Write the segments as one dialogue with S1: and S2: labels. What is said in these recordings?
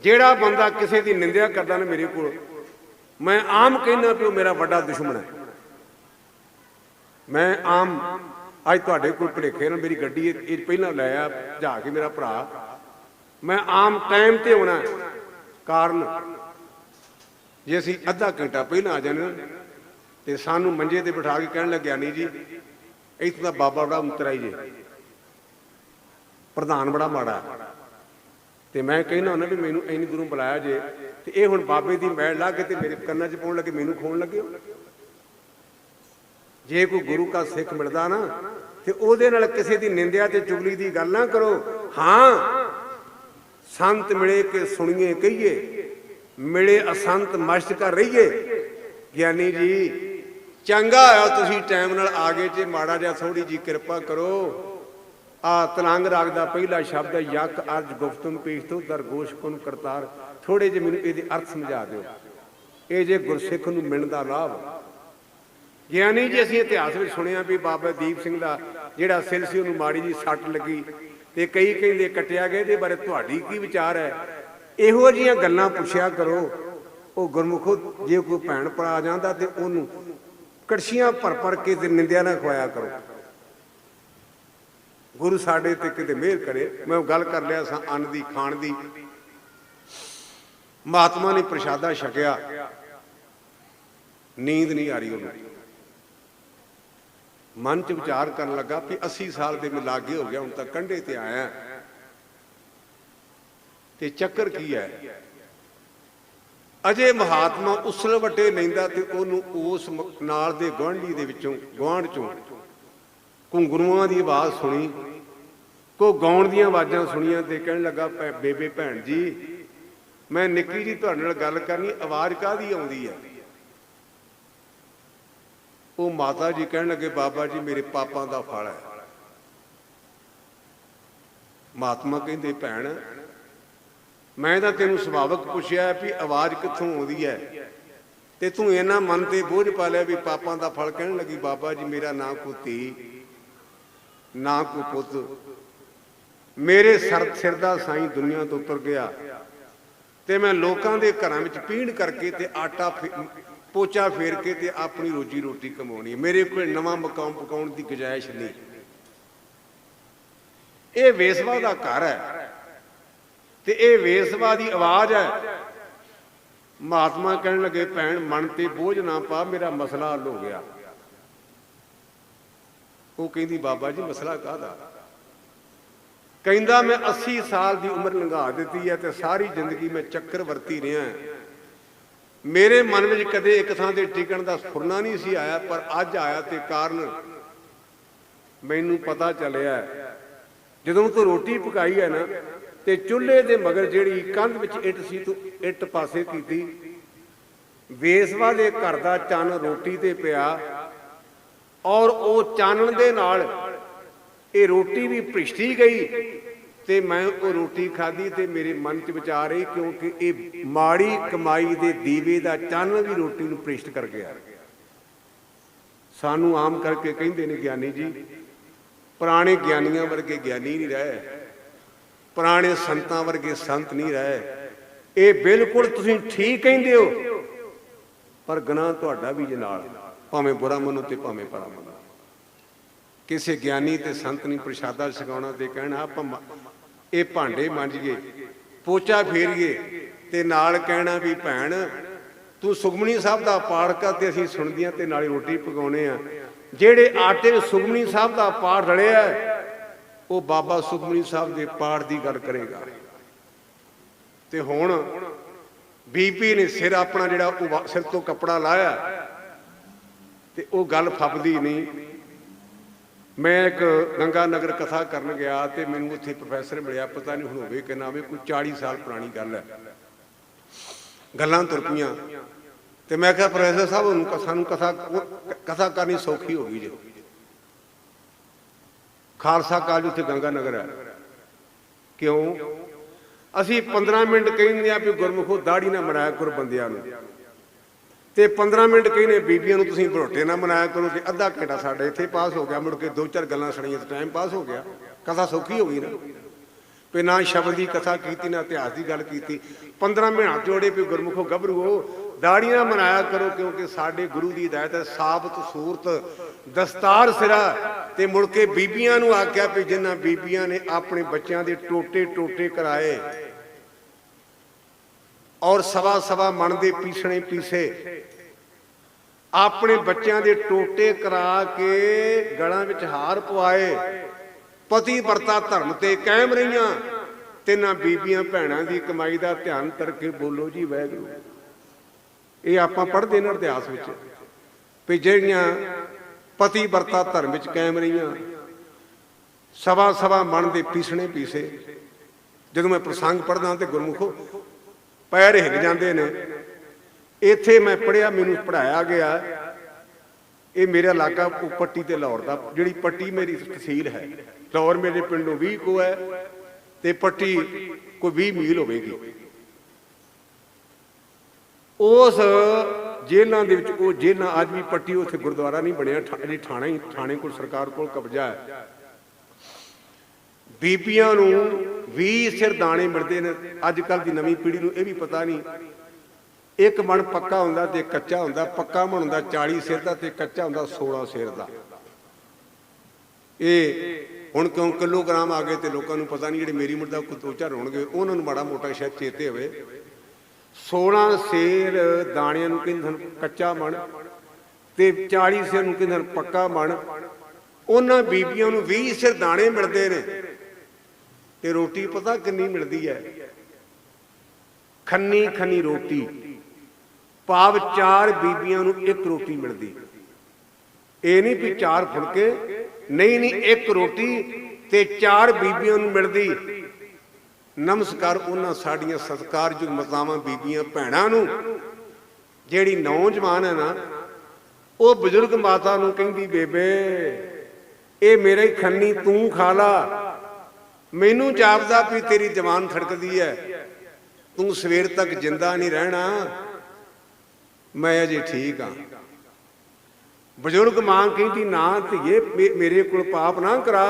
S1: ਜਿਹੜਾ ਬੰਦਾ ਕਿਸੇ ਦੀ ਨਿੰਦਿਆ ਕਰਦਾ ਨਾ ਮੇਰੇ ਕੋਲ, ਮੈਂ ਆਮ ਕਹਿੰਦਾ ਵੀ ਉਹ ਮੇਰਾ ਵੱਡਾ ਦੁਸ਼ਮਣ ਹੈ। ਮੈਂ ਆਮ ਅੱਜ ਤੁਹਾਡੇ ਕੋਲ ਭਲੇਖੇ ਨਾਲ ਮੇਰੀ ਗੱਡੀ ਇਹ ਪਹਿਲਾਂ ਲੈ ਆ ਜਾ ਕੇ ਮੇਰਾ ਭਰਾ। ਮੈਂ ਆਮ ਟਾਈਮ ਤੇ ਹੋਣਾ ਕਾਰਨ, ਜੇ ਅਸੀਂ ਅੱਧਾ ਘੰਟਾ ਪਹਿਲਾਂ ਆ ਜਾਂਦੇ ਨਾ, ਤੇ ਸਾਨੂੰ ਮੰਜੇ ਤੇ ਬਿਠਾ ਕੇ ਕਹਿਣ ਲੱਗਿਆ, ਨਹੀਂ ਜੀ, ਇੱਥੇ ਤਾਂ ਬਾਬਾ ਬੜਾ ਉਤਰਾਈ ਜੇ। ਪ੍ਰਧਾਨ ਬੜਾ ਮਾੜਾ ਤੇ ਮੈਂ ਕਹਿੰਦਾ ਹੁੰਦਾ ਵੀ ਮੈਨੂੰ ਇੰਨੀ ਦੂਰੋਂ ਬੁਲਾਇਆ ਜੇ, ਤੇ ਇਹ ਹੁਣ ਬਾਬੇ ਦੀ ਮੈਲ ਲਾ ਕੇ ਤੇ ਮੇਰੇ ਕੰਨਾਂ 'ਚ ਪਾਉਣ ਲੱਗੇ, ਮੈਨੂੰ ਖੋਣ ਲੱਗੇ ਹੋ। ਜੇ ਕੋਈ ਗੁਰੂ ਕਾ ਸਿੱਖ ਮਿਲਦਾ ਨਾ, ਤੇ ਉਹਦੇ ਨਾਲ ਕਿਸੇ ਦੀ ਨਿੰਦਿਆ ਤੇ ਚੁਗਲੀ ਦੀ ਗੱਲ ਨਾ ਕਰੋ। ਹਾਂ, ਸੰਤ ਮਿਲੇ ਕੇ ਸੁਣੀਏ ਕਹੀਏ, ਮਿਲੇ ਅਸੰਤ ਮਸ਼ਟ ਕਰ ਰਹੀਏ। ਗਿਆਨੀ ਜੀ, ਚੰਗਾ ਆ ਤੁਸੀਂ ਟਾਈਮ ਨਾਲ ਆ ਗਏ ਜੇ, ਮਾੜਾ ਜਿਹਾ ਥੋੜੀ ਜੀ ਕਿਰਪਾ ਕਰੋ। ਆ ਤਲੰਗ ਰਾਗ ਦਾ ਪਹਿਲਾ ਸ਼ਬਦ ਹੈ, ਯਕ ਅਰਜ ਗੁਫਤਮ ਪੀਸ਼ਤੋ ਦਰਗੋਸ਼ ਕੁਨ ਕਰਤਾਰ। ਥੋੜੇ ਜਿਹੇ ਮੈਨੂੰ ਇਹਦੇ ਅਰਥ ਸਮਝਾ ਦਿਓ। ਇਹ ਜੇ ਗੁਰਸਿੱਖ ਨੂੰ ਮਿਲਣ ਦਾ ਲਾਭ। ਗਿਆਨੀ ਜੀ, ਅਸੀਂ ਇਤਿਹਾਸ ਵਿੱਚ ਸੁਣਿਆ ਵੀ ਬਾਬਾ ਦੀਪ ਸਿੰਘ ਦਾ ਜਿਹੜਾ ਸਿਰ ਸੀ, ਉਹਨੂੰ ਮਾੜੀ ਜੀ ਸੱਟ ਲੱਗੀ ਤੇ ਕਈ ਕਹਿੰਦੇ ਕੱਟਿਆ ਗਿਆ। ਇਹਦੇ ਬਾਰੇ ਤੁਹਾਡੀ ਕੀ ਵਿਚਾਰ ਹੈ? ਇਹੋ ਜੀਆਂ ਗੱਲਾਂ ਪੁੱਛਿਆ ਕਰੋ। ਉਹ ਗੁਰਮੁਖੋ, ਜੇ ਕੋਈ ਭੈਣ ਭਰਾ ਆ ਜਾਂਦਾ ਤੇ ਉਹਨੂੰ ਕੜਛੀਆਂ ਭਰ ਭਰ ਕੇ ਤੇ ਨਿੰਦਿਆ ਨਾ ਖਵਾਇਆ ਕਰੋ। ਗੁਰੂ ਸਾਡੇ ਤੇ ਕਿਤੇ ਮਿਹਰ ਕਰੇ। ਮੈਂ ਉਹ ਗੱਲ ਕਰ ਲਿਆ ਸਾਂ ਅੰਨ ਦੀ, ਖਾਣ ਦੀ। ਮਹਾਤਮਾ ਨੇ ਪ੍ਰਸ਼ਾਦਾ ਛਕਿਆ। ਨੀਂਦ ਨਹੀਂ ਆ ਰਹੀ ਉਹਨੂੰ। ਮਨ ਚ ਵਿਚਾਰ ਕਰਨ ਲੱਗਾ ਵੀ 80 ਸਾਲ ਦੇ ਮੈਂ ਲਾਗੇ ਹੋ ਗਿਆ, ਹੁਣ ਤਾਂ ਕੰਢੇ ਤੇ ਆਇਆ। ਤੇ ਚੱਕਰ ਕੀ ਹੈ? ਅਜੇ ਮਹਾਤਮਾ ਉਸਲ ਵੱਟੇ ਲੈਂਦਾ ਤੇ ਉਹਨੂੰ ਉਸ ਨਾਲ ਦੇ ਗੁਆਂਢੀ ਦੇ ਵਿੱਚੋਂ, ਗੁਆਂਢ ਚੋਂ ਘੁੰਗਰੂਆਂ ਦੀ ਆਵਾਜ਼ ਸੁਣੀ। ਕੋ ਗਾਉਣ ਦੀਆਂ ਆਵਾਜ਼ਾਂ ਸੁਣੀਆਂ ਤੇ ਕਹਿਣ ਲੱਗਾ ਬੇਬੇ, ਭੈਣ ਜੀ, ਮੈਂ ਨਿੱਕੀ ਜੀ ਤੁਹਾਡੇ ਨਾਲ ਗੱਲ ਕਰਨੀ, ਆਵਾਜ਼ ਕਾਦੀ ਆਉਂਦੀ ਹੈ ਉਹ ਮਾਤਾ ਜੀ ਕਹਿਣ ਲੱਗੇ, ਬਾਬਾ ਜੀ, ਮੇਰੇ ਪਾਪਾਂ ਦਾ ਫਲ ਹੈ। ਮਹਾਤਮਾ ਕਹਿੰਦੇ, ਭੈਣ, ਮੈਂ ਤਾਂ ਤੈਨੂੰ ਸੁਭਾਵਕ ਪੁੱਛਿਆ ਵੀ ਆਵਾਜ਼ ਕਿੱਥੋਂ ਆਉਂਦੀ ਹੈ? ਤੇ ਤੂੰ ਇਹਨਾਂ ਮਨ ਤੇ ਬੋਝ ਪਾ ਲਿਆ ਵੀ ਪਾਪਾਂ ਦਾ ਫਲ ਕਹਿਣ ਲੱਗੀ, ਬਾਬਾ ਜੀ, ਮੇਰਾ ਨਾਂ ਕੋ ਨਾ ਕੋ ਪੁੱਤ। ਮੇਰੇ ਸਰ ਸਿਰ ਦਾ ਸਾਈਂ ਦੁਨੀਆ ਤੋਂ ਉਤਰ ਗਿਆ ਤੇ ਮੈਂ ਲੋਕਾਂ ਦੇ ਘਰਾਂ ਵਿੱਚ ਪੀਣ ਕਰਕੇ ਤੇ ਆਟਾ ਪੋਚਾ ਫੇਰ ਕੇ ਤੇ ਆਪਣੀ ਰੋਜੀ ਰੋਟੀ ਕਮਾਉਣੀ ਹੈ। ਮੇਰੇ ਕੋਲ ਨਵਾਂ ਮਕਾਨ ਪਕਾਉਣ ਦੀ ਗੁਜਾਇਸ਼ ਨਹੀਂ। ਇਹ ਵੇਸਵਾ ਦਾ ਘਰ ਹੈ ਤੇ ਇਹ ਵੇਸਵਾ ਦੀ ਆਵਾਜ਼ ਹੈ। ਮਹਾਤਮਾ ਕਹਿਣ ਲੱਗੇ, ਭੈਣ, ਮਨ ਤੇ ਬੋਝ ਨਾ ਪਾ, ਮੇਰਾ ਮਸਲਾ ਹੱਲ ਹੋ ਗਿਆ। ਉਹ ਕਹਿੰਦੀ, ਬਾਬਾ ਜੀ, ਮਸਲਾ ਕਾਹਦਾ? ਕਹਿੰਦਾ, ਮੈਂ 80 ਸਾਲ ਦੀ ਉਮਰ ਲੰਘਾ ਦਿੱਤੀ ਹੈ ਤੇ ਸਾਰੀ ਜ਼ਿੰਦਗੀ ਮੈਂ ਚੱਕਰ ਵਰਤੀ ਰਿਹਾ ਮੇਰੇ ਮਨ ਵਿੱਚ ਕਦੇ ਇੱਕ ਥਾਂ ਤੇ ਟਿਕਣ ਦਾ ਸੁਰਨਾ ਨਹੀਂ ਸੀ ਆਇਆ, ਪਰ ਅੱਜ ਆਇਆ ਤੇ ਕਾਰਨ ਮੈਨੂੰ ਪਤਾ ਚੱਲਿਆ ਜਦੋਂ ਤੂੰ ਰੋਟੀ ਪਕਾਈ ਹੈ ਨਾ, ਤੇ ਚੁੱਲ੍ਹੇ ਦੇ ਮਗਰ ਜਿਹੜੀ ਕੰਧ ਵਿੱਚ ਇੱਟ ਸੀ, ਤੂੰ ਇੱਟ ਪਾਸੇ ਕੀਤੀ। ਵੇਸਵਾ ਦੇ ਘਰ ਦਾ ਚੰਨ ਰੋਟੀ ਤੇ ਪਿਆ ਔਰ ਉਹ ਚਾਨਣ ਦੇ ਨਾਲ ਇਹ ਰੋਟੀ ਵੀ ਭ੍ਰਿਸ਼ਟੀ ਗਈ ਤੇ ਮੈਂ ਉਹ ਰੋਟੀ ਖਾਧੀ ਤੇ ਮੇਰੇ ਮਨ 'ਚ ਵਿਚਾਰ ਇਹ ਕਿਉਂਕਿ ਇਹ ਮਾੜੀ ਕਮਾਈ ਦੇ ਦੀਵੇ ਦਾ ਚੰਨ ਵੀ ਰੋਟੀ ਨੂੰ ਭ੍ਰਿਸ਼ਟ ਕਰ ਗਿਆ। ਸਾਨੂੰ ਆਮ ਕਰਕੇ ਕਹਿੰਦੇ ਨੇ ਗਿਆਨੀ ਜੀ, ਪੁਰਾਣੇ ਗਿਆਨੀਆਂ ਵਰਗੇ ਗਿਆਨੀ ਨਹੀਂ ਰਹੇ, ਪੁਰਾਣੇ ਸੰਤਾਂ ਵਰਗੇ ਸੰਤ ਨਹੀਂ ਰਹੇ। ਇਹ ਬਿਲਕੁਲ ਤੁਸੀਂ ਠੀਕ ਕਹਿੰਦੇ ਹੋ, ਪਰ ਗੁਨਾਹ ਤੁਹਾਡਾ ਵੀ ਜੇ ਨਾਲ ਭਾਵੇਂ ਬੁਰਾ ਮੰਨੋ ਤੇ ਭਾਵੇਂ ਭਲਾ ਮੰਨੋ। ਕਿਸੇ ਗਿਆਨੀ ਤੇ ਸੰਤ ਨਹੀਂ ਪ੍ਰਸ਼ਾਦਾ ਛਕਾਉਣਾ ਤੇ ਕਹਿਣਾ, ਆਪਾਂ ਇਹ ਭਾਂਡੇ ਮਾਂਜੀਏ, ਪੋਚਾ ਫੇਰੀਏ ਤੇ ਨਾਲ ਕਹਿਣਾ ਵੀ, ਭੈਣ, ਤੂੰ ਸੁਖਮਨੀ ਸਾਹਿਬ ਦਾ ਪਾਠ ਕਰ ਤੇ ਅਸੀਂ ਸੁਣਦੀਆਂ ਤੇ ਨਾਲੇ ਰੋਟੀ ਪਕਾਉਨੇ ਆ। ਜਿਹੜੇ ਆਟੇ ਵਿੱਚ ਸੁਖਮਨੀ ਸਾਹਿਬ ਦਾ ਪਾਠ ਰਲਿਆ ਉਹ ਬਾਬਾ ਸੁਖਮਨੀ ਸਾਹਿਬ ਦੇ ਪਾਠ ਦੀ ਗੱਲ ਕਰੇਗਾ। ਤੇ ਹੁਣ ਬੀਬੀ ਨੇ ਸਿਰ ਆਪਣਾ ਜਿਹੜਾ ਉਹ ਸਿਰ ਤੋਂ ਕੱਪੜਾ ਲਾਇਆ ਤੇ ਉਹ ਗੱਲ ਫੱਬਦੀ ਨਹੀਂ। ਮੈਂ ਇੱਕ ਗੰਗਾ ਨਗਰ ਕਥਾ ਕਰਨ ਗਿਆ ਤੇ ਮੈਨੂੰ ਉੱਥੇ ਪ੍ਰੋਫੈਸਰ ਮਿਲਿਆ, ਪਤਾ ਨਹੀਂ ਹੁਣ ਹੋਵੇ ਕਿ ਨਾ ਕੋਈ 40 ਸਾਲ ਪੁਰਾਣੀ ਗੱਲ ਹੈ। ਗੱਲਾਂ ਤੁਰ ਪਈਆਂ। ਤੇ ਮੈਂ ਕਿਹਾ, ਪ੍ਰੋਫੈਸਰ ਸਾਹਿਬ, ਉਹਨੂੰ ਕਥਾ ਨੂੰ ਕਥਾ ਕਥਾ ਕਰਨੀ ਸੌਖੀ ਹੋ ਗਈ ਜੇ। ਖਾਲਸਾ ਕਾਲਜ ਉੱਥੇ ਗੰਗਾ ਨਗਰ ਹੈ। ਕਿਉਂ? ਅਸੀਂ 15 ਮਿੰਟ ਕਹਿੰਦੇ ਆ ਵੀ ਗੁਰਮੁਖੋ ਦਾੜੀ ਨਾ ਮਨਾਇਆ ਕਰੋ ਬੰਦਿਆਂ ਨੂੰ। ਤੇ 15 ਮਿੰਟ ਕਹਿੰਦੇ ਬੀਬੀਆਂ ਨੂੰ ਤੁਸੀਂ ਭਰੋਟੇ ਨਾ ਮਨਾਇਆ ਕਰੋ ਕਿ ਅੱਧਾ ਘੰਟਾ ਸਾਡੇ ਇੱਥੇ ਪਾਸ ਹੋ ਗਿਆ, ਮੁੜ ਕੇ ਦੋ ਚਾਰ ਗੱਲਾਂ ਸੁਣੀਆਂ ਤੇ ਟਾਈਮ ਪਾਸ ਹੋ ਗਿਆ। ਕਥਾ ਸੌਖੀ ਹੋ ਗਈ ਨਾ। ਵੀ ਨਾ ਸ਼ਬਦ ਦੀ ਕਥਾ ਕੀਤੀ, ਨਾ ਇਤਿਹਾਸ ਦੀ ਗੱਲ ਕੀਤੀ। 15 ਮਿੰਟ ਜੋੜੇ ਵੀ ਗੁਰਮੁਖੋ ਗੱਭਰੂਓ, ਦਾੜੀਆਂ ਮਨਾਇਆ ਕਰੋ ਕਿਉਂਕਿ ਸਾਡੇ ਗੁਰੂ ਦੀ ਹਦਾਇਤ ਹੈ, ਸਾਬਤ ਸੂਰਤ, ਦਸਤਾਰ ਸਿਰਾ। ਤੇ ਮੁੜ ਕੇ ਬੀਬੀਆਂ ਨੂੰ ਆਖਿਆ ਵੀ ਜਿਨ੍ਹਾਂ ਬੀਬੀਆਂ ਨੇ ਆਪਣੇ ਬੱਚਿਆਂ ਦੇ ਟੋਟੇ ਟੋਟੇ ਕਰਾਏ ਔਰ ਸਵਾ ਸਵਾ ਮਨ ਦੇ ਪੀਸਣੇ ਪੀਸੇ। ਆਪਣੇ ਬੱਚਿਆਂ ਦੇ ਟੋਟੇ ਕਰਾ ਕੇ ਗਲਾਂ ਵਿੱਚ ਹਾਰ ਪਵਾਏ। ਪਤੀ ਵਰਤਾ ਧਰਮ ਤੇ ਕਾਇਮ ਰਹੀਆਂ। ਤਿੰਨਾਂ ਬੀਬੀਆਂ ਭੈਣਾਂ ਦੀ ਕਮਾਈ ਦਾ ਧਿਆਨ ਕਰਕੇ ਬੋਲੋ ਜੀ ਵਾਹਿਗੁਰੂ। ਇਹ ਆਪਾਂ ਪੜ੍ਹਦੇ ਨੇ ਇਤਿਹਾਸ ਵਿੱਚ। ਵੀ ਜਿਹੜੀਆਂ ਪਤੀ ਵਰਤਾ ਧਰਮ ਵਿੱਚ ਕਾਇਮ ਰਹੀਆਂ। ਸਵਾ ਸਵਾ ਮਨ ਦੇ ਪੀਸਣੇ ਪੀਸੇ। ਜਦੋਂ ਮੈਂ ਪ੍ਰਸੰਗ ਪੜ੍ਹਦਾ ਤੇ ਗੁਰਮੁਖੋ ਪੈਰ ਹਿੱਗ ਜਾਂਦੇ ਨੇ। ਇੱਥੇ ਮੈਂ ਪੜਿਆ ਮੈਨੂੰ ਪੜਾਇਆ ਗਿਆ। ਇਹ ਮੇਰਾ ਇਲਾਕਾ ਪੱਟੀ ਤੇ ਲਾਹੌਰ ਦਾ, ਜਿਹੜੀ ਪੱਟੀ ਮੇਰੀ ਤਹਿਸੀਲ ਹੈ। ਲਾਹੌਰ ਮੇਰੇ ਪਿੰਡੋਂ 20 ਕੋ ਹੈ ਤੇ ਪੱਟੀ ਕੋਈ 20 ਮੀਲ ਹੋਵੇਗੀ। ਉਸ ਜੇਲ੍ਹਾਂ ਦੇ ਵਿੱਚ, ਉਹ ਜੇਲ੍ਹਾਂ ਅੱਜ ਵੀ ਪੱਟੀ, ਉੱਥੇ ਗੁਰਦੁਆਰਾ ਨਹੀਂ ਬਣਿਆ, ਠਾ- ਜਿਹੜੀ ਥਾਣਾ ਹੀ ਥਾਣੇ ਕੋਲ ਸਰਕਾਰ ਕੋਲ ਕਬਜ਼ਾ ਹੈ। ਬੀਬੀਆਂ ਨੂੰ 20 ਸਿਰ ਦਾਣੇ ਮਿਲਦੇ ਨੇ। ਅੱਜ ਕੱਲ ਦੀ ਨਵੀਂ ਪੀੜ੍ਹੀ ਨੂੰ ਇਹ ਵੀ ਪਤਾ ਨਹੀਂ। ਇੱਕ ਮਣ ਪੱਕਾ ਹੁੰਦਾ ਤੇ ਕੱਚਾ ਹੁੰਦਾ। ਪੱਕਾ ਮਣ ਹੁੰਦਾ 40 ਸਿਰ ਦਾ ਤੇ ਕੱਚਾ ਹੁੰਦਾ 16 ਸਿਰ ਦਾ। ਇਹ ਹੁਣ ਕਿਉਂ ਕਿਲੋਗ੍ਰਾਮ ਆ ਗਏ ਤੇ ਲੋਕਾਂ ਨੂੰ ਪਤਾ ਨਹੀਂ ਜਿਹੜੇ ਮੇਰੀ ਉਮਰ ਦਾ ਕੁਤੋਚਾ ਹੋਣਗੇ, ਉਹਨਾਂ ਨੂੰ ਮਾੜਾ ਮੋਟਾ ਸ਼ਾਇਦ ਚੇਤੇ ਹੋਵੇ। 16 ਸੇਰ ਦਾਣਿਆਂ ਨੂੰ ਕਹਿੰਦੇ ਹਨ ਕੱਚਾ ਮਣ ਤੇ 40 ਸਿਰ ਨੂੰ ਕਹਿੰਦੇ ਹਨ ਪੱਕਾ ਮਣ। ਉਹਨਾਂ ਬੀਬੀਆਂ ਨੂੰ 20 ਸਿਰ ਦਾਣੇ ਮਿਲਦੇ ਨੇ। ਤੇ ਰੋਟੀ ਪਤਾ ਕਿੰਨੀ ਮਿਲਦੀ ਹੈ? ਖੰਨੀ ਖੰਨੀ ਰੋਟੀ। ਭਾਵ ਚਾਰ ਬੀਬੀਆਂ ਨੂੰ ਇੱਕ ਰੋਟੀ ਮਿਲਦੀ। ਇਹ ਨਹੀਂ ਵੀ ਚਾਰ ਫੁਲਕੇ, ਨਹੀਂ ਨਹੀਂ, ਇੱਕ ਰੋਟੀ ਤੇ ਚਾਰ ਬੀਬੀਆਂ ਨੂੰ ਮਿਲਦੀ। ਨਮਸਕਾਰ ਉਹਨਾਂ ਸਾਡੀਆਂ ਸਤਿਕਾਰਯੋਗ ਮਾਤਾਵਾਂ, ਬੀਬੀਆਂ, ਭੈਣਾਂ ਨੂੰ, ਜਿਹੜੀ ਨੌਜਵਾਨ ਹੈ ਨਾ, ਉਹ ਬਜ਼ੁਰਗ ਮਾਤਾ ਨੂੰ ਕਹਿੰਦੀ, ਬੇਬੇ, ਇਹ ਮੇਰੇ ਖੰਨੀ ਤੂੰ ਖਾ ਲਾ ਮੈਨੂੰ ਜਾਪਦਾ ਵੀ ਤੇਰੀ ਜਵਾਨ ਖੜਕਦੀ ਹੈ ਤੂੰ ਸਵੇਰ ਤੱਕ ਜਿੰਦਾ ਨਹੀਂ ਰਹਿਣਾ। ਮੈਂ ਅਜੇ ਠੀਕ ਆ। ਬਜ਼ੁਰਗ ਮਾਂ ਕਹਿੰਦੀ, ਨਾ ਧੀਏ ਮੇਰੇ ਕੋਲ ਪਾਪ ਨਾ ਕਰਾ।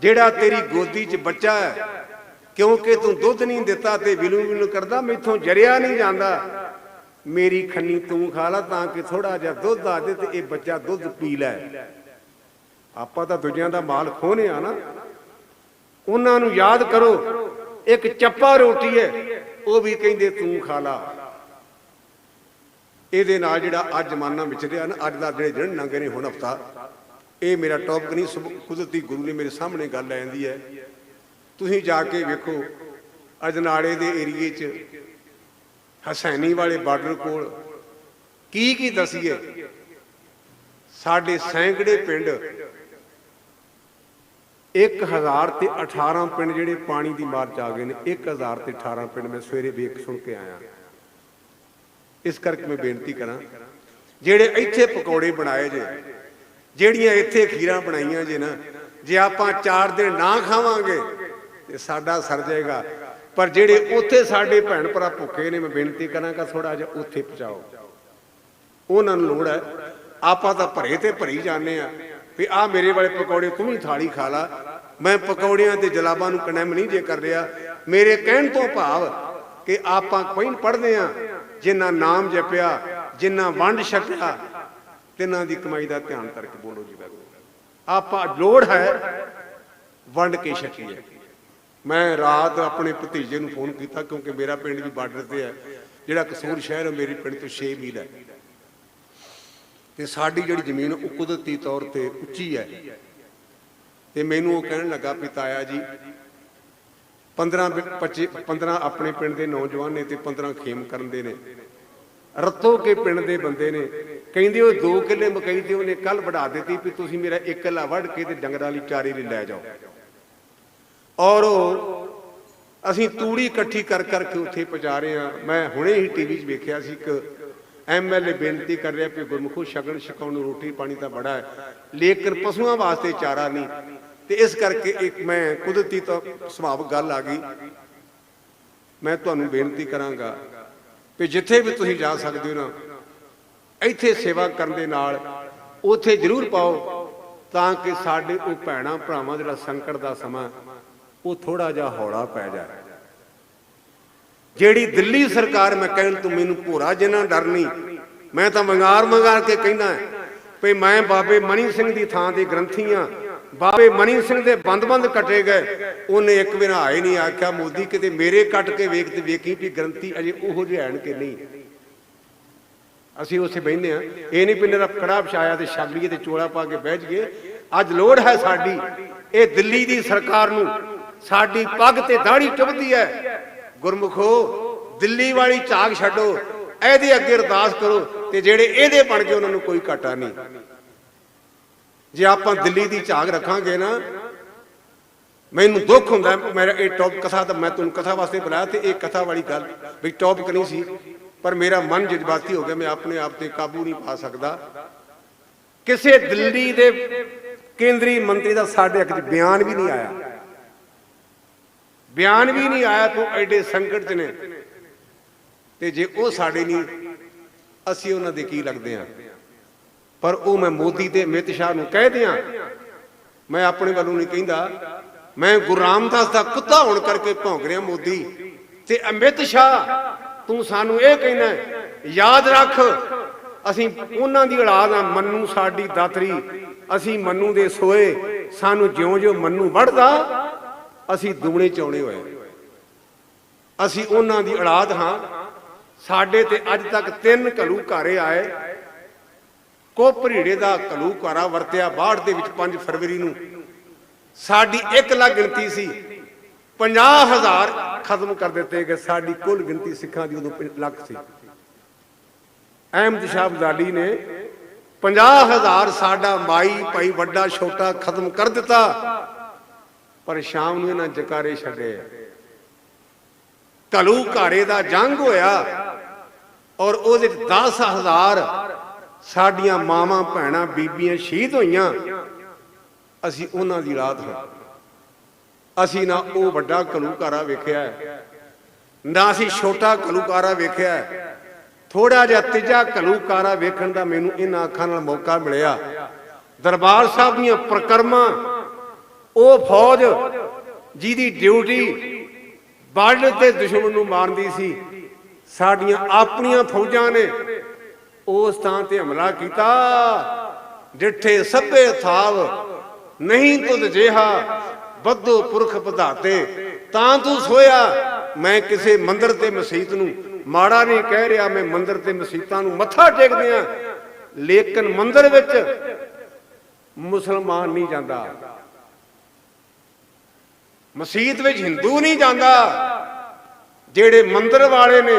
S1: ਜਿਹੜਾ ਤੇਰੀ ਗੋਦੀ 'ਚ ਬੱਚਾ ਹੈ ਕਿਉਂਕਿ ਤੂੰ ਦੁੱਧ ਨਹੀਂ ਦਿੱਤਾ ਤੇ ਵਿਲੂ ਵਿਲੂ ਕਰਦਾ, ਮੈਥੋਂ ਜਰਿਆ ਨਹੀਂ ਜਾਂਦਾ। ਮੇਰੀ ਖੰਨੀ ਤੂੰ ਖਾ ਲਾ ਤਾਂ ਕਿ ਥੋੜਾ ਜਿਹਾ ਦੁੱਧ ਆ ਜੇ ਤੇ ਇਹ ਬੱਚਾ ਦੁੱਧ ਪੀ ਲੈ। ਆਪਾਂ ਤਾਂ ਦੂਜਿਆਂ ਦਾ ਮਾਲ ਖੋਹਨੇ ਆ ਨਾ। ਉਹਨਾਂ ਨੂੰ ਯਾਦ ਕਰੋ, ਇੱਕ ਚੱਪਾ ਰੋਟੀ ਹੈ, ਉਹ ਵੀ ਕਹਿੰਦੇ ਤੂੰ ਖਾ ਲਾ। ਇਹਦੇ ਨਾਲ ਜਿਹੜਾ ਅੱਜ ਜ਼ਮਾਨਾ ਵਿਚਰਿਆ ਨਾ, ਅੱਜ ਦਾ ਜਿਹੜੇ ਦਿਨ ਲੰਘੇ ਨੇ, ਹੁਣ ਹਫਤਾ, ਇਹ ਮੇਰਾ ਟੌਪਿਕ ਨਹੀਂ ਕੁਦਰਤੀ ਗੁਰੂ ਨੇ ਮੇਰੇ ਸਾਹਮਣੇ ਗੱਲ ਆ ਹੈ। ਤੁਸੀਂ ਜਾ ਕੇ ਵੇਖੋ ਅਜਨਾੜੇ ਦੇ ਏਰੀਏ 'ਚ, ਹਸੈਨੀ ਵਾਲੇ ਬਾਰਡਰ ਕੋਲ, ਕੀ ਕੀ ਦਸੀਏ? ਸਾਡੇ ਸੈਂਕੜੇ ਪਿੰਡ 1000 ਤੇ 18 ਪਿੰਡ ਜਿਹੜੇ ਪਾਣੀ ਦੀ ਮਾਰ ਚ ਆ ਗਏ ਨੇ 1000 ਤੇ 18 ਪਿੰਡ ਮੈਂ ਸਵੇਰੇ ਵੇਖ ਸੁਣ ਕੇ ਆਇਆ। ਇਸ ਕਰਕੇ ਮੈਂ ਬੇਨਤੀ ਕਰਾਂ, ਜਿਹੜੇ ਇੱਥੇ ਪਕੌੜੇ ਬਣਾਏ ਜੇ, ਜਿਹੜੀਆਂ ਇੱਥੇ ਖੀਰਾਂ ਬਣਾਈਆਂ ਜੇ ਨਾ, ਜੇ ਆਪਾਂ ਚਾਰ ਦਿਨ ਨਾ ਖਾਵਾਂਗੇ, ਤੇ ਸਾਡਾ ਸਰ ਜਾਏਗਾ। ਪਰ ਜਿਹੜੇ ਉੱਥੇ ਸਾਡੇ ਭੈਣ ਭਰਾ ਭੁੱਖੇ ਨੇ, ਮੈਂ ਬੇਨਤੀ ਕਰਾਂਗਾ ਥੋੜਾ ਜਿਹਾ ਉੱਥੇ ਪਹੁੰਚਾਓ। ਉਹਨਾਂ ਨੂੰ ਲੋੜ ਹੈ, ਆਪਾਂ ਤਾਂ ਭਰੇ ਤੇ ਭਰੀ ਜਾਂਦੇ ਆ ਵੀ ਆ ਮੇਰੇ ਵਾਲੇ ਪਕੌੜੇ ਤੂੰ ਵੀ ਥਾਲੀ ਖਾ ਲਾ ਮੈਂ ਪਕੌੜਿਆਂ ਤੇ ਜਲਾਬਾਂ ਨੂੰ ਕਨੈਮ ਨਹੀਂ ਜੇ ਕਰ ਰਿਹਾ। ਮੇਰੇ ਕਹਿਣ ਤੋਂ ਭਾਵ ਕਿ ਆਪਾਂ ਕੋਈ ਪੜ੍ਹਦੇ ਆ ਜਿਨ੍ਹਾਂ ਨਾਮ ਜਪਿਆ ਜਿਨ੍ਹਾਂ ਵੰਡ ਛਕਿਆ, ਤਿੰਨਾਂ ਦੀ ਕਮਾਈ ਦਾ ਧਿਆਨ ਕਰਕੇ ਬੋਲੋ ਜੀ ਵਾਹਿਗੁਰੂ ਆਪਾਂ ਲੋੜ ਹੈ ਵੰਡ ਕੇ ਛਕੀਏ। ਮੈਂ ਰਾਤ ਆਪਣੇ ਭਤੀਜੇ ਨੂੰ ਫੋਨ ਕੀਤਾ ਕਿਉਂਕਿ ਮੇਰਾ ਪਿੰਡ ਵੀ ਬਾਰਡਰ ਤੇ ਹੈ। ਜਿਹੜਾ ਕਸੂਰ ਸ਼ਹਿਰ ਹੈ ਮੇਰੀ ਪਿੰਡ ਤੋਂ 6 ਮੀਲ ਹੈ। ਤੇ ਸਾਡੀ ਜਿਹੜੀ ਜ਼ਮੀਨ ਉਹ ਕੁਦਰਤੀ ਤੌਰ ਤੇ ਉੱਚੀ ਹੈ। ਤੇ ਮੈਨੂੰ ਉਹ ਕਹਿਣ ਲੱਗਾ ਵੀ ਤਾਇਆ ਜੀ। 15 25 15 ਆਪਣੇ ਪਿੰਡ ਦੇ ਨੌਜਵਾਨ ਨੇ ਤੇ 15 ਖੇਮ ਕਰਨ ਦੇ ਨੇ। ਰਤੋ ਕੇ ਪਿੰਡ ਦੇ ਬੰਦੇ ਨੇ। ਕਹਿੰਦੇ ਉਹ 2 ਕਿੱਲੇ ਮਕਈ ਤੇ ਉਹਨੇ ਕੱਲ ਵਢਾ ਦਿੱਤੀ ਵੀ ਤੁਸੀਂ ਮੇਰਾ ਇੱਕ ਕਿੱਲਾ ਵੱਢ ਕੇ ਤੇ ਡੰਗਰਾਂ ਲਈ ਚਾਰੇ ਲਈ ਲੈ ਜਾਓ। ਔਰ ਉਹ ਅਸੀਂ ਤੂੜੀ ਇਕੱਠੀ ਕਰ ਕਰਕੇ ਉੱਥੇ ਪਹੁੰਚਾ ਰਹੇ ਹਾਂ। ਮੈਂ ਹੁਣੇ ਹੀ ਟੀਵੀ 'ਚ ਵੇਖਿਆ ਸੀ ਇੱਕ ਐਮਐਲਏ ਬੇਨਤੀ ਕਰ ਰਿਹਾ ਕਿ ਗੁਰਮੁਖੋ ਸ਼ਗਨ ਛਕਾਉਣ ਨੂੰ ਰੋਟੀ ਪਾਣੀ ਤਾਂ ਬੜਾ ਹੈ। ਲੇਕਿਨ ਪਸ਼ੂਆਂ ਵਾਸਤੇ ਚਾਰਾ ਨਹੀਂ। ਤੇ ਇਸ ਕਰਕੇ ਇੱਕ ਮੈਂ ਕੁਦਰਤੀ ਤੋਂ ਸੁਭਾਵਿਕ ਗੱਲ ਆ ਗਈ। ਮੈਂ ਤੁਹਾਨੂੰ ਬੇਨਤੀ ਕਰਾਂਗਾ ਕਿ ਜਿੱਥੇ ਵੀ ਤੁਸੀਂ ਜਾ ਸਕਦੇ ਹੋ ਨਾ, ਇੱਥੇ ਸੇਵਾ ਕਰਨ ਦੇ ਨਾਲ ਉੱਥੇ ਜ਼ਰੂਰ ਪਾਓ ਤਾਂ ਕਿ ਸਾਡੇ ਉਹ ਭੈਣਾਂ ਭਰਾਵਾਂ ਜਿਹੜਾ ਸੰਕਟ ਦਾ ਸਮਾਂ, ਉਹ ਥੋੜਾ ਜਿਹਾ ਹੌਲਾ ਪੈ ਜਾਏ। ਜਿਹੜੀ ਦਿੱਲੀ ਸਰਕਾਰ ਮੈਂ ਕਹਿਣ ਤੂੰ ਮੈਨੂੰ ਭੋਰਾ ਜਿੰਨਾ ਡਰ ਨਹੀਂ, ਮੈਂ ਤਾਂ ਵੰਗਾਰ ਮੰਗਾਰ ਕੇ ਕਹਿਣਾ ਵੀ ਮੈਂ ਬਾਬੇ ਮਣੀ ਸਿੰਘ ਦੀ ਥਾਂ ਤੇ ਗ੍ਰੰਥੀ ਆ ਬਾਬੇ ਮਣੀ ਸਿੰਘ ਦੇ ਬੰਦ-ਬੰਦ ਕੱਟੇ ਗਏ। ਉਹਨੇ ਇੱਕ ਵੀ ਨਾ ਆਏ ਨਹੀਂ, ਆਖਿਆ, ਮੋਦੀ, ਕਿਤੇ ਮੇਰੇ ਕੱਟ ਕੇ ਵੇਖ ਤੇ ਵੇਖੀ ਵੀ ਗ੍ਰੰਥੀ ਅਜੇ ਉਹੋ ਜਿਹੇ ਹਨ ਕਿ ਨਹੀਂ। ਅਸੀਂ ਉਸੇ ਬਹਿੰਦੇ ਆ ਇਹ ਨਹੀਂ ਪਿੰਡ ਦਾ ਕੜਾ ਵਿਛਾਇਆ ਤੇ ਛਾਗਲੀਏ ਤੇ ਚੋਲਾ ਪਾ ਕੇ ਬਹਿ ਜਗੇ ਅੱਜ ਲੋੜ ਹੈ ਸਾਡੀ, ਇਹ ਦਿੱਲੀ ਦੀ ਸਰਕਾਰ ਨੂੰ ਸਾਡੀ ਪੱਗ ਤੇ ਦਾੜੀ ਚੁੱਭਦੀ ਹੈ। ਗੁਰਮੁਖੋ, ਦਿੱਲੀ ਵਾਲੀ ਝਾਗ ਛੱਡੋ, ਇਹਦੇ ਅੱਗੇ ਅਰਦਾਸ ਕਰੋ ਤੇ ਜਿਹੜੇ ਇਹਦੇ ਬਣ ਗਏ ਉਹਨਾਂ ਨੂੰ ਕੋਈ ਘਾਟਾ ਨਹੀਂ। ਜੇ ਆਪਾਂ ਦਿੱਲੀ ਦੀ ਝਾਗ ਰੱਖਾਂਗੇ ਨਾ, ਮੈਨੂੰ ਦੁੱਖ ਹੁੰਦਾ ਮੇਰਾ ਇਹ ਟੌਪ ਕਥਾ ਤਾਂ ਮੈਂ ਤੁਹਾਨੂੰ ਕਥਾ ਵਾਸਤੇ ਬੁਲਾਇਆ ਤੇ ਇਹ ਕਥਾ ਵਾਲੀ ਗੱਲ ਵੀ ਟੌਪਿਕ ਨਹੀਂ ਸੀ, ਪਰ ਮੇਰਾ ਮਨ ਜਜ਼ਬਾਤੀ ਹੋ ਗਿਆ, ਮੈਂ ਆਪਣੇ ਆਪ ਤੇ ਕਾਬੂ ਨਹੀਂ ਪਾ ਸਕਦਾ। ਕਿਸੇ ਦਿੱਲੀ ਦੇ ਕੇਂਦਰੀ ਮੰਤਰੀ ਦਾ ਸਾਡੇ ਅੱਗੇ ਬਿਆਨ ਵੀ ਨਹੀਂ ਆਇਆ। ਬਿਆਨ ਵੀ ਨਹੀਂ ਆਇਆ ਤੂੰ ਐਡੇ ਸੰਕਟ 'ਚ ਨੇ। ਤੇ ਜੇ ਉਹ ਸਾਡੇ ਨਹੀਂ, ਅਸੀਂ ਉਹਨਾਂ ਦੇ ਕੀ ਲੱਗਦੇ ਆ ਪਰ ਉਹ ਮੈਂ ਮੋਦੀ ਤੇ ਅਮਿਤ ਸ਼ਾਹ ਨੂੰ ਕਹਿ ਦਿਆਂ। ਮੈਂ ਆਪਣੇ ਵੱਲੋਂ ਨਹੀਂ ਕਹਿੰਦਾ। ਮੈਂ ਗੁਰੂ ਰਾਮਦਾਸ ਦਾ ਕੁੱਤਾ ਹੋਣ ਕਰਕੇ ਭੌਂਕ ਰਿਹਾ ਮੋਦੀ। ਤੇ ਅਮਿਤ ਸ਼ਾਹ, ਤੂੰ ਸਾਨੂੰ ਇਹ ਕਹਿਣਾ ਯਾਦ ਰੱਖ, ਅਸੀਂ ਉਹਨਾਂ ਦੀ ਔਲਾਦ ਆ ਮੰਨੂ ਸਾਡੀ ਦਾਤਰੀ। ਅਸੀਂ ਮੰਨੂ ਦੇ ਸੋਏ, ਸਾਨੂੰ ਜਿਉਂ-ਜਿਉਂ ਮੰਨੂ ਵੜਦਾ ਅਸੀਂ ਦੁਗਣੇ ਚੌਣੇ ਹੋਏ। ਅਸੀਂ ਉਹਨਾਂ ਦੀ ਔਲਾਦ ਹਾਂ। ਸਾਡੇ ਤੇ ਅੱਜ ਤੱਕ ਤਿੰਨ ਘਲੂ ਘਾਰੇ ਆਏ। ਕੋਪਰੀੜੇ ਦਾ ਘਲੂ ਘਾਰਾ ਵਰਤਿਆ ਬਾੜ ਦੇ ਵਿੱਚ 5 ਫਰਵਰੀ ਨੂੰ। ਸਾਡੀ ਇੱਕ ਲੱਖ ਗਿਣਤੀ ਸੀ। 50000 ਖਤਮ ਕਰ ਦਿੱਤੇ ਗਏ। ਸਾਡੀ ਕੁੱਲ ਗਿਣਤੀ ਸਿੱਖਾਂ ਦੀ ਉਦੋਂ ਪੰਜ ਲੱਖ ਸੀ। ਅਹਿਮਦ ਸ਼ਾਹ ਅਬਦਾਲੀ ਨੇ 50000 ਸਾਡਾ ਮਾਈ ਭਾਈ ਵੱਡਾ ਛੋਟਾ ਖਤਮ ਕਰ ਦਿੱਤਾ। ਪਰ ਸ਼ਾਮ ਨੂੰ ਇਹਨਾਂ ਜਕਾਰੇ ਛੱਡੇ। ਘਲੂ ਘਾਰੇ ਦਾ ਜੰਗ ਹੋਇਆ ਔਰ ਉਹਦੇ 'ਚ 10000 ਸਾਡੀਆਂ ਮਾਵਾਂ ਭੈਣਾਂ ਬੀਬੀਆਂ ਸ਼ਹੀਦ ਹੋਈਆਂ। ਅਸੀਂ ਉਹਨਾਂ ਦੀ ਰਾਤ ਹਾਂ। ਅਸੀਂ ਨਾ ਉਹ ਵੱਡਾ ਘਲੂਕਾਰਾ ਵੇਖਿਆ ਹੈ, ਨਾ ਅਸੀਂ ਛੋਟਾ ਘਲੂਕਾਰਾ ਵੇਖਿਆ ਹੈ। ਥੋੜਾ ਜਿਹਾ ਤੀਜਾ ਘਲੂਕਾਰਾ ਵੇਖਣ ਦਾ ਮੈਨੂੰ ਇਹਨਾਂ ਅੱਖਾਂ ਨਾਲ ਮੌਕਾ ਮਿਲਿਆ। ਦਰਬਾਰ ਸਾਹਿਬ ਦੀਆਂ ਪ੍ਰਕਰਮਾਂ ਉਹ ਫੌਜ ਜਿਹਦੀ ਡਿਊਟੀ ਬਾਰਡਰ ਤੇ ਦੁਸ਼ਮਣ ਨੂੰ ਮਾਰਦੀ ਸੀ ਸਾਡੀਆਂ ਆਪਣੀਆਂ ਫੌਜਾਂ ਨੇ ਉਸ ਥਾਂ ਤੇ ਹਮਲਾ ਕੀਤਾ। ਡਿੱਠੇ ਸਭੇ ਥਾਵ ਨਹੀਂ ਤੁਧ ਜਿਹਾ ਬੱਧੋ ਪੁਰਖ ਵਧਾਤੇ। ਤਾਂ ਤੂੰ ਸੋਇਆ, ਮੈਂ ਕਿਸੇ ਮੰਦਰ ਤੇ ਮਸਜਿਦ ਨੂੰ ਮਾੜਾ ਨਹੀਂ ਕਹਿ ਰਿਹਾ, ਮੈਂ ਮੰਦਰ ਤੇ ਮਸਜਿਦਾਂ ਨੂੰ ਮੱਥਾ ਟੇਕਦੇ ਆ ਲੇਕਿਨ ਮੰਦਰ ਵਿੱਚ ਮੁਸਲਮਾਨ ਨਹੀਂ ਜਾਂਦਾ। ਮਸਜਿਦ ਵਿੱਚ ਹਿੰਦੂ ਨਹੀਂ ਜਾਂਦਾ। ਜਿਹੜੇ ਮੰਦਰ ਵਾਲੇ ਨੇ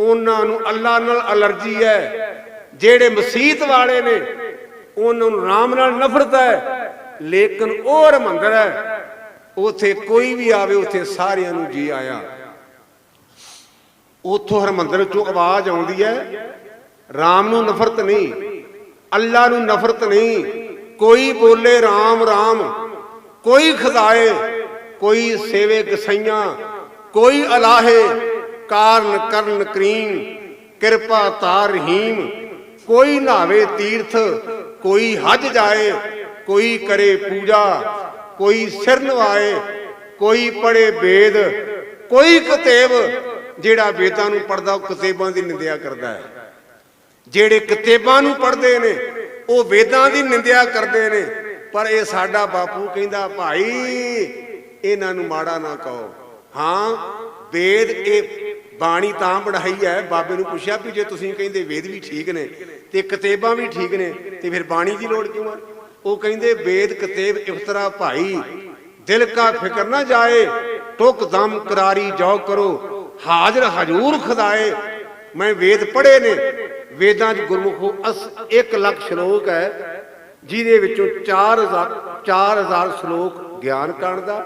S1: ਉਹਨਾਂ ਨੂੰ ਅੱਲਾ ਨਾਲ ਅਲਰਜੀ ਹੈ। ਜਿਹੜੇ ਮਸੀਤ ਵਾਲੇ ਨੇ, ਉਹਨਾਂ ਨੂੰ ਰਾਮ ਨਾਲ ਨਫ਼ਰਤ ਹੈ। ਲੇਕਿਨ ਉਹ ਹਰਮੰਦਰ ਹੈ, ਉਥੇ ਕੋਈ ਵੀ ਆਵੇ, ਉਥੇ ਸਾਰਿਆਂ ਨੂੰ ਜੀ ਆਇਆ। ਉਥੋਂ ਹਰਮੰਦਰ ਚੋਂ ਆਵਾਜ਼ ਆਉਂਦੀ ਹੈ, ਰਾਮ ਨੂੰ ਨਫ਼ਰਤ ਨਹੀਂ, ਅੱਲਾ ਨੂੰ ਨਫ਼ਰਤ ਨਹੀਂ। ਕੋਈ ਬੋਲੇ ਰਾਮ ਰਾਮ। ਕੋਈ ਖਦਾਏ, ਕੋਈ ਸੇਵੇ ਗਸਈਆਂ, ਕੋਈ ਅਲਾਹੇ। ਕਾਰਨ ਕਰਨ ਕਰੀਮ, ਕਿਰਪਾ ਤਾਰ ਰਹੀਮ ਕੋਈ ਨਾਵੇ ਤੀਰਥ, ਕੋਈ ਹਜ ਜਾਏ, ਕੋਈ ਕਰੇ ਪੂਜਾ, ਕੋਈ ਸਿਰ ਨਵਾਏ, ਕੋਈ ਪੜੇ ਵੇਦ, ਕੋਈ ਕਤੇਬ ਜਿਹੜਾ ਵੇਦਾਂ ਨੂੰ ਪੜਦਾ ਉਹ ਕਤੇਬਾਂ ਦੀ ਨਿੰਦਿਆ ਕਰਦਾ ਹੈ। ਜਿਹੜੇ ਕਿਤਾਬਾਂ ਨੂੰ ਪੜ੍ਹਦੇ ਨੇ, ਉਹ ਵੇਦਾਂ ਦੀ ਨਿੰਦਿਆ ਕਰਦੇ ਨੇ। ਪਰ ਇਹ ਸਾਡਾ ਬਾਪੂ ਕਹਿੰਦਾ, ਭਾਈ, ਇਹਨਾਂ ਨੂੰ ਮਾੜਾ ਨਾ ਕਹੋ। ਹਾਂ, ਵੇਦ ਇਹ ਬਾਣੀ ਤਾਂ ਪੜਾਈ ਹੈ, ਬਾਬੇ ਨੂੰ ਪੁੱਛਿਆ ਵੀ ਜੇ ਤੁਸੀਂ ਕਹਿੰਦੇ ਵੇਦ ਵੀ ਠੀਕ ਨੇ ਤੇ ਕਿਤਾਬਾਂ ਵੀ ਠੀਕ ਨੇ, ਤੇ ਫਿਰ ਬਾਣੀ ਦੀ ਲੋੜ ਕਿਉਂ ਹੈ ਉਹ ਕਹਿੰਦੇ ਵੇਦ, ਕਿਤਾਬ, ਇਫਤਰਾ ਭਾਈ, ਦਿਲ ਕਾ ਫਿਕਰ ਨਾ ਜਾਏ, ਟੁਕ ਦਮ ਕਰਾਰੀ ਜੋ ਕਰੋ, ਹਾਜ਼ਰ ਹਜੂਰ ਖਦਾਏ। ਮੈਂ ਵੇਦ ਪੜ੍ਹੇ ਨੇ, ਵੇਦਾਂ 'ਚ ਗੁਰਮੁਖੋ ਅਸ 1 ਲੱਖ ਸ਼ਲੋਕ ਹੈ, ਜਿਹਦੇ ਵਿੱਚੋਂ 4000 4000 ਸ਼ਲੋਕ ਗਿਆਨ ਕਾਂਡ ਦਾ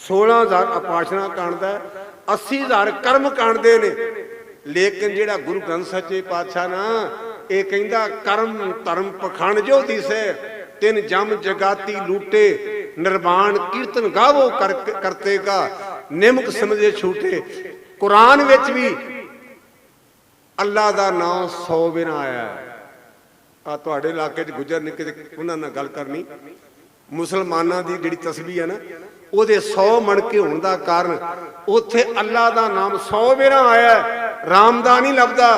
S1: 16000 ਅਪਾਸ਼ਨਾ ਕਾਂਡ ਦਾ 80000 ਕਰਮ ਕਾਂਡ ਨੇ। ਲੇਕਿਨ ਜਿਹੜਾ ਗੁਰੂ ਗ੍ਰੰਥ ਸੱਚੇ ਪਾਤਸ਼ਾਹ ਨਾ, ਇਹ ਕਹਿੰਦਾ, ਕਰਮ ਧਰਮ ਪਖੰਡ ਜੋ ਦਿਸੇ ਤਿੰਨ ਜਮ ਜਗਾਤੀ ਲੂਟੇ, ਨਿਰਵਾਣ ਕੀਰਤਨ ਗਾਵੋ ਕਰ ਨਿਮਕ ਸਮਝੇ ਛੂਟੇ। ਕੁਰਾਨ ਵਿੱਚ ਵੀ ਅੱਲਾ ਦਾ ਨਾਮ 100 ਬਿਨਾ ਆਇਆ। ਆ ਤੁਹਾਡੇ ਇਲਾਕੇ 'ਚ ਗੁਜਰ ਨੇ ਕਿਤੇ ਉਹਨਾਂ ਨਾਲ ਗੱਲ ਕਰਨੀ। ਮੁਸਲਮਾਨਾਂ ਦੀ ਜਿਹੜੀ ਤਸਬੀਹ ਹੈ ਨਾ ਉਹਦੇ 100 ਮਣਕੇ ਹੋਣ ਦਾ ਕਾਰਨ ਉੱਥੇ ਅੱਲਾ ਦਾ ਨਾਮ 100 ਵੇਰਾ ਆਇਆ। ਰਾਮ ਦਾ ਨਹੀਂ ਲੱਭਦਾ,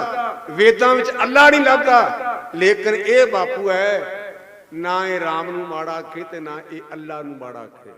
S1: ਵੇਦਾਂ ਵਿੱਚ ਅੱਲਾ ਨਹੀਂ ਲੱਭਦਾ। ਲੇਕਿਨ ਇਹ ਬਾਪੂ ਹੈ, ਨਾ ਇਹ ਰਾਮ ਨੂੰ ਮਾੜਾ ਆਖੇ ਤੇ ਨਾ ਇਹ ਅੱਲਾ ਨੂੰ ਮਾੜਾ ਆਖੇ।